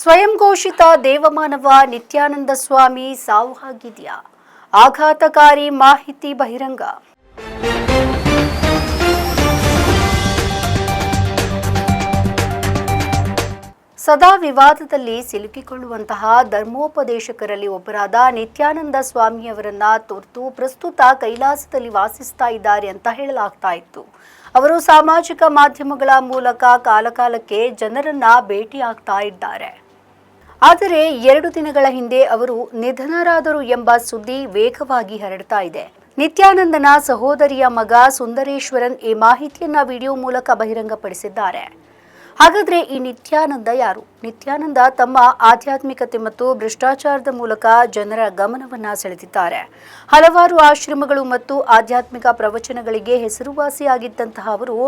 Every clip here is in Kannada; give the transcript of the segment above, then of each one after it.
ಸ್ವಯಂ ಘೋಷಿತ ದೇವಮಾನವ ನಿತ್ಯಾನಂದ ಸ್ವಾಮಿ ಸಾವು ಆಘಾತಕಾರಿ ಮಾಹಿತಿ ಬಹಿರಂಗ. ಸದಾ ವಿವಾದದಲ್ಲಿ ಸಿಲುಕಿಕೊಳ್ಳುವಂತಹ ಧರ್ಮೋಪದೇಶಕರಲ್ಲಿ ಒಬ್ಬರಾದ ನಿತ್ಯಾನಂದ ಸ್ವಾಮಿಯವರನ್ನ ತುರ್ತು ಪ್ರಸ್ತುತ ಕೈಲಾಸದಲ್ಲಿ ವಾಸಿಸ್ತಾ ಇದ್ದಾರೆ ಅಂತ ಹೇಳಲಾಗ್ತಾ ಇತ್ತು. ಅವರು ಸಾಮಾಜಿಕ ಮಾಧ್ಯಮಗಳ ಮೂಲಕ ಕಾಲಕಾಲಕ್ಕೆ ಜನರನ್ನ ಭೇಟಿಯಾಗ್ತಾ ಇದ್ದಾರೆ. ಆದರೆ ಎರಡು ದಿನಗಳ ಹಿಂದೆ ಅವರು ನಿಧನರಾದರು ಎಂಬ ಸುದ್ದಿ ವೇಗವಾಗಿ ಹರಡ್ತಾ ಇದೆ. ನಿತ್ಯಾನಂದನ ಸಹೋದರಿಯ ಮಗ ಸುಂದರೇಶ್ವರನ್ ಈ ಮಾಹಿತಿಯನ್ನ ವಿಡಿಯೋ ಮೂಲಕ ಬಹಿರಂಗಪಡಿಸಿದ್ದಾರೆ. ಹಾಗಾದ್ರೆ ಈ ನಿತ್ಯಾನಂದ ಯಾರು? ನಿತ್ಯಾನಂದ ತಮ್ಮ ಆಧ್ಯಾತ್ಮಿಕತೆ ಮತ್ತು ಭ್ರಷ್ಟಾಚಾರದ ಮೂಲಕ ಜನರ ಗಮನವನ್ನ ಸೆಳೆದಿದ್ದಾರೆ. ಹಲವಾರು ಆಶ್ರಮಗಳು ಮತ್ತು ಆಧ್ಯಾತ್ಮಿಕ ಪ್ರವಚನಗಳಿಗೆ ಹೆಸರುವಾಸಿಯಾಗಿದ್ದಂತಹ ಅವರು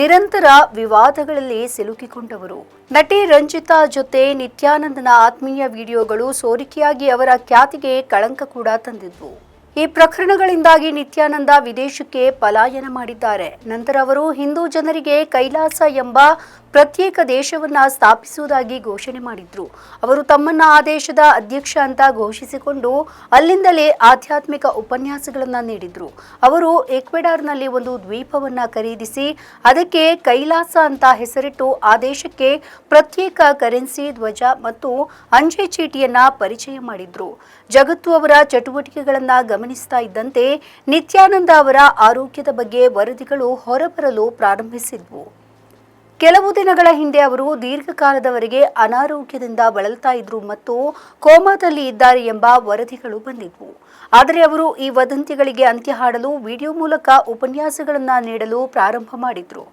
ನಿರಂತರ ವಿವಾದಗಳಲ್ಲಿ ಸಿಲುಕಿಕೊಂಡವರು. ನಟಿ ರಂಜಿತಾ ಜೊತೆ ನಿತ್ಯಾನಂದನ ಆತ್ಮೀಯ ವಿಡಿಯೋಗಳು ಸೋರಿಕೆಯಾಗಿ ಅವರ ಖ್ಯಾತಿಗೆ ಕಳಂಕ ಕೂಡ ತಂದಿದ್ವು. ಈ ಪ್ರಕರಣಗಳಿಂದಾಗಿ ನಿತ್ಯಾನಂದ ವಿದೇಶಕ್ಕೆ ಪಲಾಯನ ಮಾಡಿದ್ದಾರೆ. ನಂತರ ಅವರು ಹಿಂದೂ ಜನರಿಗೆ ಕೈಲಾಸ ಎಂಬ ಪ್ರತ್ಯೇಕ ದೇಶವನ್ನ ಸ್ಥಾಪಿಸುವುದಾಗಿ ಘೋಷಣೆ ಮಾಡಿದ್ರು. ಅವರು ತಮ್ಮನ್ನ ಆ ದೇಶದ ಅಧ್ಯಕ್ಷ ಅಂತ ಘೋಷಿಸಿಕೊಂಡು ಅಲ್ಲಿಂದಲೇ ಆಧ್ಯಾತ್ಮಿಕ ಉಪನ್ಯಾಸಗಳನ್ನ ನೀಡಿದ್ರು. ಅವರು ಎಕ್ವೆಡಾರ್ನಲ್ಲಿ ಒಂದು ದ್ವೀಪವನ್ನ ಖರೀದಿಸಿ, ಅದಕ್ಕೆ ಕೈಲಾಸ ಅಂತ ಹೆಸರಿಟ್ಟು ಆ ದೇಶಕ್ಕೆ ಪ್ರತ್ಯೇಕ ಕರೆನ್ಸಿ, ಧ್ವಜ ಮತ್ತು ಅಂಚೆ ಚೀಟಿಯನ್ನ ಪರಿಚಯ ಮಾಡಿದ್ರು. ಜಗತ್ತು ಅವರ ಚಟುವಟಿಕೆಗಳನ್ನ ಗಮನಿಸ್ತಾ ಇದ್ದಂತೆ ನಿತ್ಯಾನಂದ ಅವರ ಆರೋಗ್ಯದ ಬಗ್ಗೆ ವರದಿಗಳು ಹೊರಬರಲು ಪ್ರಾರಂಭಿಸಿದ್ವು. ಕೆಲವು ದಿನಗಳ ಹಿಂದೆ ಅವರು ದೀರ್ಘಕಾಲದವರೆಗೆ ಅನಾರೋಗ್ಯದಿಂದ ಬಳಲ್ತಾ ಇದ್ರು ಮತ್ತು ಕೋಮಾದಲ್ಲಿ ಇದ್ದಾರೆ ಎಂಬ ವರದಿಗಳು ಬಂದಿದ್ವು. ಆದರೆ ಅವರು ಈ ವದಂತಿಗಳಿಗೆ ಅಂತ್ಯ ಹಾಡಲು ವಿಡಿಯೋ ಮೂಲಕ ಉಪನ್ಯಾಸಗಳನ್ನು ನೀಡಲು ಪ್ರಾರಂಭ ಮಾಡಿದ್ರು.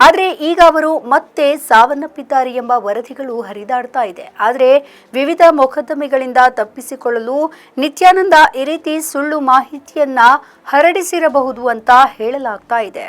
ಆದರೆ ಈಗ ಅವರು ಮತ್ತೆ ಸಾವನ್ನಪ್ಪಿದ್ದಾರೆ ಎಂಬ ವರದಿಗಳು ಹರಿದಾಡ್ತಾ ಇದೆ. ಆದರೆ ವಿವಿಧ ಮೊಕದ್ದಮೆಗಳಿಂದ ತಪ್ಪಿಸಿಕೊಳ್ಳಲು ನಿತ್ಯಾನಂದ ಈ ರೀತಿ ಸುಳ್ಳು ಮಾಹಿತಿಯನ್ನ ಹರಡಿಸಿರಬಹುದು ಅಂತ ಹೇಳಲಾಗ್ತಾ ಇದೆ.